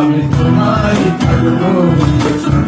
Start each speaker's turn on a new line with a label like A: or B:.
A: I'm in the mighty.